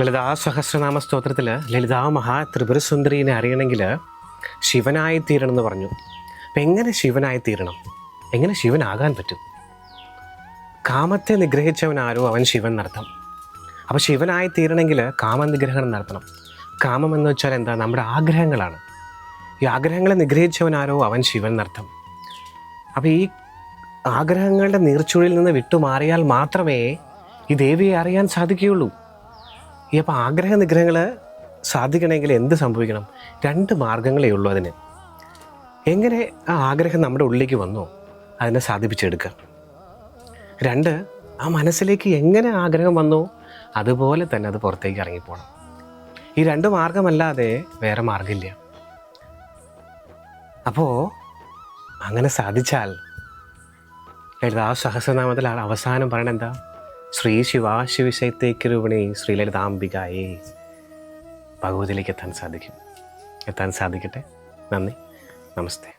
ലളിതാ സഹസ്രനാമ സ്തോത്രത്തിൽ ലളിതാ മഹാ ത്രിപുരസുന്ദരീനെ അറിയണമെങ്കിൽ ശിവനായി തീരണം എന്ന് പറഞ്ഞു. അപ്പം എങ്ങനെ ശിവനായി തീരണം? എങ്ങനെ ശിവനാകാൻ പറ്റും? കാമത്തെ നിഗ്രഹിച്ചവനാരോ അവൻ ശിവൻ നടത്തം അപ്പോൾ ശിവനായി തീരണമെങ്കിൽ കാമനിഗ്രഹണം നടത്തണം. കാമം എന്ന് വെച്ചാൽ എന്താ? നമ്മുടെ ആഗ്രഹങ്ങളാണ്. ഈ ആഗ്രഹങ്ങളെ നിഗ്രഹിച്ചവനാരോ അവൻ ശിവൻ നടത്തം അപ്പോൾ ഈ ആഗ്രഹങ്ങളുടെ നീർച്ചുഴിയിൽ നിന്ന് വിട്ടുമാറിയാൽ മാത്രമേ ഈ ദേവിയെ അറിയാൻ സാധിക്കുകയുള്ളൂ. ഈ അപ്പോൾ ആഗ്രഹ നിഗ്രഹങ്ങൾ സാധിക്കണമെങ്കിൽ എന്ത് സംഭവിക്കണം? രണ്ട് മാർഗങ്ങളേ ഉള്ളൂ അതിന്. എങ്ങനെ ആ ആഗ്രഹം നമ്മുടെ ഉള്ളിലേക്ക് വന്നോ അതിനെ സാധിപ്പിച്ചെടുക്കുക. രണ്ട് ആ മനസ്സിലേക്ക് എങ്ങനെ ആഗ്രഹം വന്നോ അതുപോലെ തന്നെ അത് പുറത്തേക്ക് ഇറങ്ങിപ്പോണം. ഈ രണ്ട് മാർഗമല്ലാതെ വേറെ മാർഗമില്ല. അപ്പോൾ അങ്ങനെ സാധിച്ചാൽ ലളിതാ സഹസ്രനാമത്തിൽ ആ അവസാനം പറയണെന്താ ശ്രീ ശിവാശിവിഷയത്തേക്ക് രൂപണി ശ്രീ ലളിതാംബികായേ ഭഗവതിയിലേക്ക് എത്താൻ സാധിക്കും. എത്താൻ സാധിക്കട്ടെ. നന്ദി. നമസ്തേ.